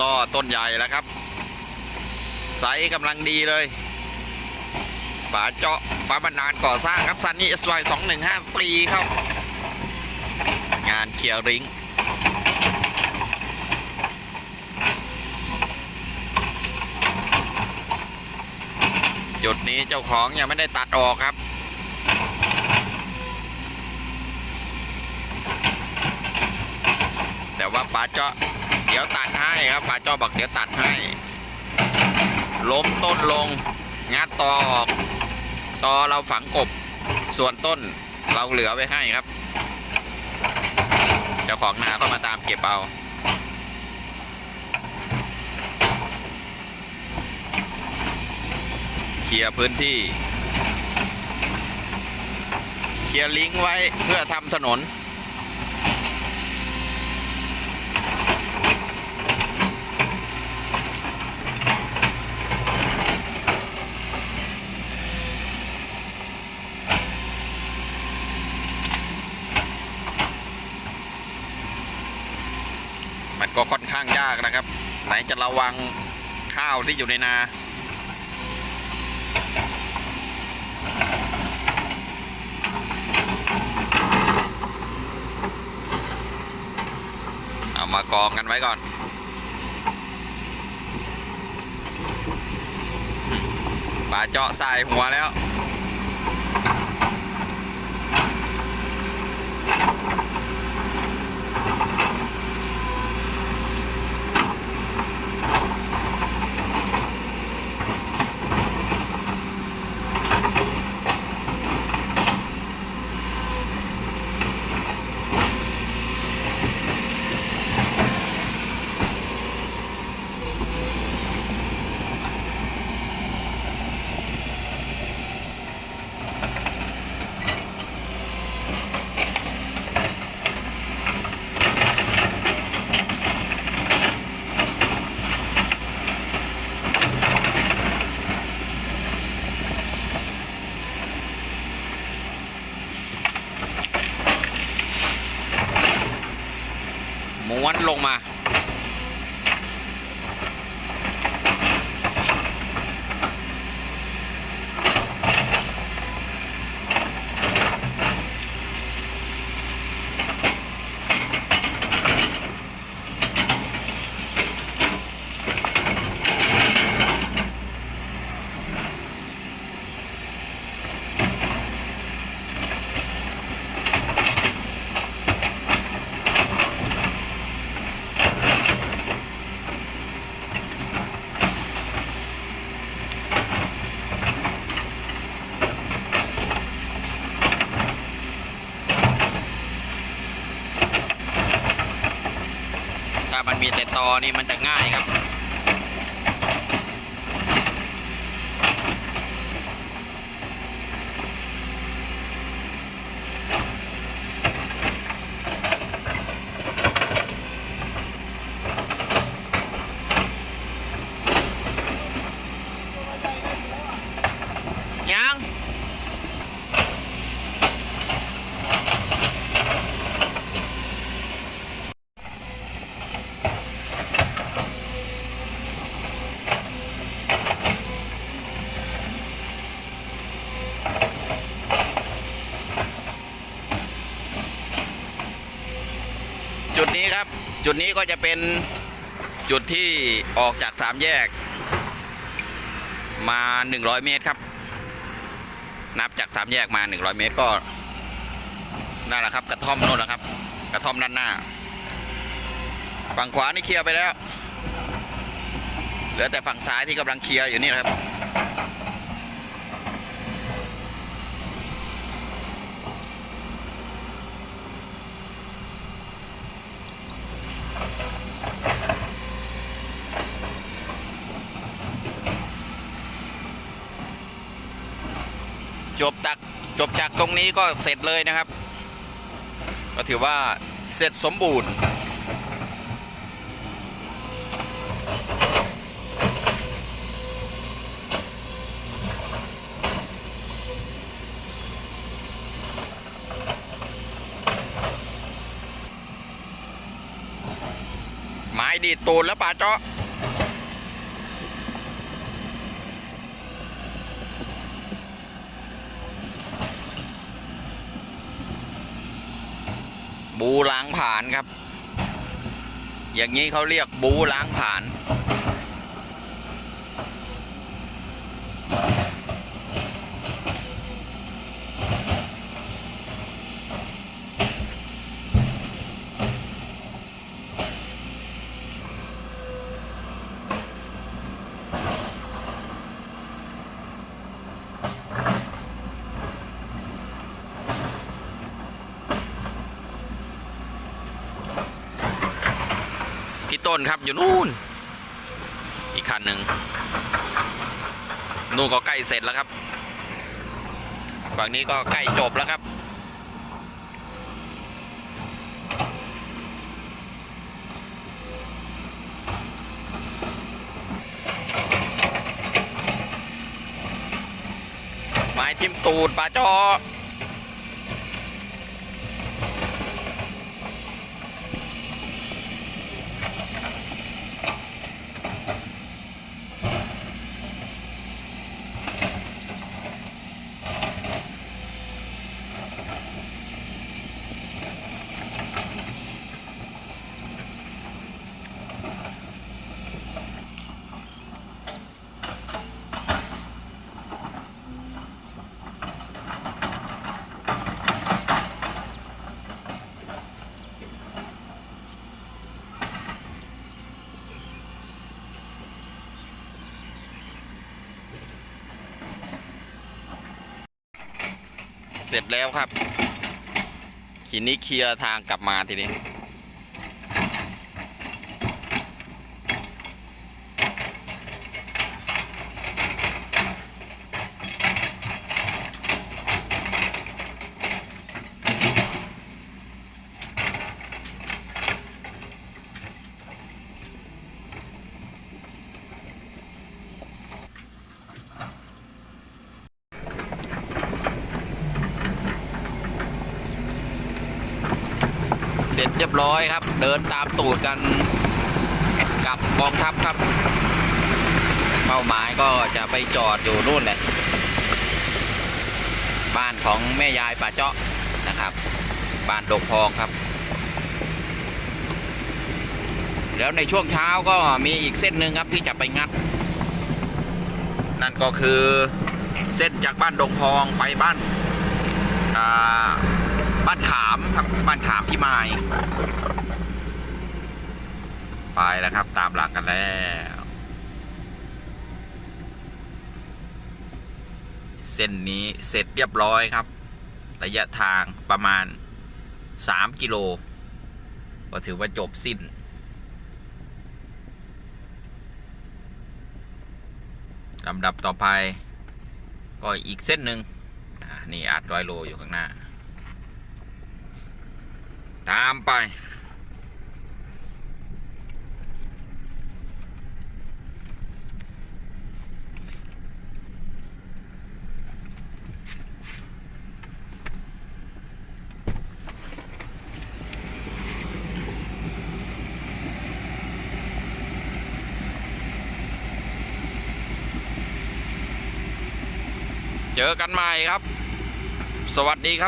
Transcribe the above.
ล่อต้นใหญ่แล้วครับ ไซส์กำลังดีเลยป่าเจาะฟ้าบรรดาลก่อสร้างครับซันนี่ SY 2154ครับ งานเคลียร์ริงจุดนี้เจ้าของยังไม่ได้ตัดออกครับ แต่ว่าป๋าเจาะ ดี๋ยวตัดให้ครับป๋าจาะบอกเดี๋ยวตัดให้ ล้มต้นลง งัดตอออกตอเราฝังกบ ส่วนต้นเราเหลือไว้ให้ครับ เจ้าของนาก็มาตามเก็บเอาเคลียร์พื้นที่ เคลียร์ลิงก์ไว้เพื่อทำถนน ก็ค่อนข้างยากนะครับ ไหนจะระวังข้าวที่อยู่ในนาเอามากองกันไว้ก่อนปลาเจาะใส่หัวแล้ว ม้วนลงมา อนี่มันจะง่ายครับ ยัง จุดนี้ครับ จุดนี้ก็จะเป็นจุดที่ออกจากสามแยก มา 100 เมตรครับ นับจากสามแยกมา 100 เมตรก็นั่นแหละครับ กระท่อมโน่นแหละครับ กระท่อมด้านหน้า ฝั่งขวานี่เคลียร์ไปแล้ว เหลือแต่ฝั่งซ้ายที่กำลังเคลียร์อยู่นี่นะครับ จบจากจบจากตรงนี้ก็เสร็จเลยนะครับ ก็ถือว่าเสร็จสมบูรณ์ไมาดีตูนแล้วป่าเจาะ บูล้างผ่านครับ อย่างนี้เขาเรียกบูล้างผ่าน ต้นครับอยู่นู่น อีกคันหนึ่งนู่นก็ใกล้เสร็จแล้วครับฝั่งนี้ก็ใกล้จบแล้วครับ ไม้ทิมตูดปลาจอ เสร็จแล้วครับทีนี้เคลียร์ทางกลับมาทีนี้ จเรียบร้อยครับ เดินตามตูดกันกับกองทัพครับ เป้าหมายก็จะไปจอดอยู่นู่นแหละ บ้านของแม่ยายป่าเจาะนะครับ บ้านดงพองครับ แล้วในช่วงเช้าก็มีอีกเส้นหนึ่งครับที่จะไปงัด นั่นก็คือเส้นจากบ้านดงพองไปบ้านอ่า บ้านขามครับบ้านขามพี่ไม้ไปแล้วครับ ตามหลังกันแล้วเส้นนี้เสร็จเรียบร้อยครับ ระยะทางประมาณ 3 กิโล ก็ถือว่าจบสิ้น ลำดับต่อไป ก็อีกเส้นหนึ่งนี่อัดร้อยโลอยู่ข้างหน้า ตามไป เจอกันใหม่ครับ สวัสดีครับ